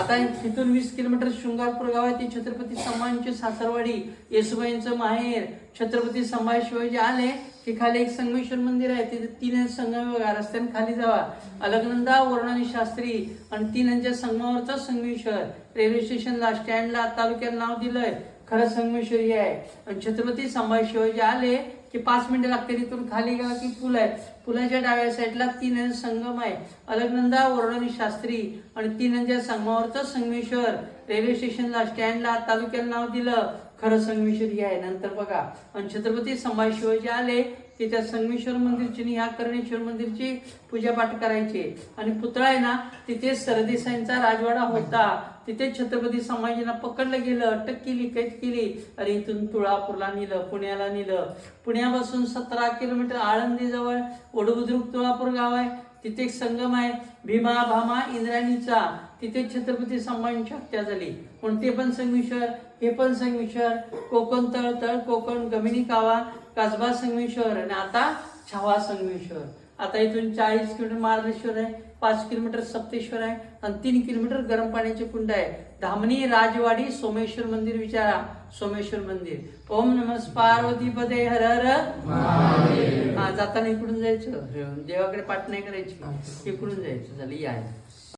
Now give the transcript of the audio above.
आता तिथून वीस किलोमीटर शृंगारपूर गाव आहे ते छत्रपती संभाजी सासरवाडी येसुबाईंचं माहेर छत्रपती संभाजी शिवाजी आले की खाली एक संगमेश्वर मंदिर आहे तिथे तीन संगम रस्त्याने खाली जावा. अलगनंदा वर्णानी शास्त्री आणि तीनांच्या संगमावरचा संगमेश्वर. रेल्वे स्टेशनला स्टँडला तालुक्याला नाव दिलंय. खरं संगमेश्वरी आहे. आणि छत्रपती संभाजी शिवाजी आले की पाच मिनिटं लागते तिथून खाली गेला की पुल आहे. पुलाच्या डाव्या साईडला तीन संगम आहे. अलगनंदा वर्णनी शास्त्री आणि तीन संगमावरचं संगमेश्वर. रेल्वे स्टेशनला स्टँडला तालुक्याला नाव दिलं. खरं संगमेश्वर हे आहे. नंतर बघा आणि छत्रपती संभाजी शिवाजी आले की त्या संगमेश्वर मंदिरची आणि ह्या कर्णेश्वर मंदिरची पूजापाठ करायचे. आणि पुतळा आहे ना तिथे सरदेसाईंचा राजवाडा होता. तिथे छत्रपती संभाजींना पकडलं गेलं अटक केली कैद केली. आणि इथून तुळापूरला नेलं पुण्याला नेलं. पुण्यापासून सतरा किलोमीटर आळंदीजवळ ओढबुद्रुक तुळापूर गाव आहे. तिथे एक संगम आहे. भीमा भामा इंद्राणीचा. तिथे छत्रपती संभाजींची हत्या झाली. पण ते पण संगमेश्वर हे पण संगमेश्वर. कोकण तळ तळ कोकण गमिनी कावा कसबा संगमेश्वर आणि आता छावा संगमेश्वर. आता इथून चाळीस किलोमीटर महाराजेश्वर आहे पाच किलोमीटर सप्तेश्वर आहे आणि तीन किलोमीटर गरम पाण्याचे कुंड आहे. धामणी राजवाडी सोमेश्वर मंदिर विचारा. सोमेश्वर मंदिर. ओम नमस् पार्वती पदे हर हर. जाताना इकडून जायचं देवाकडे पाठ नाही करायची इकडून जायचं झालं या.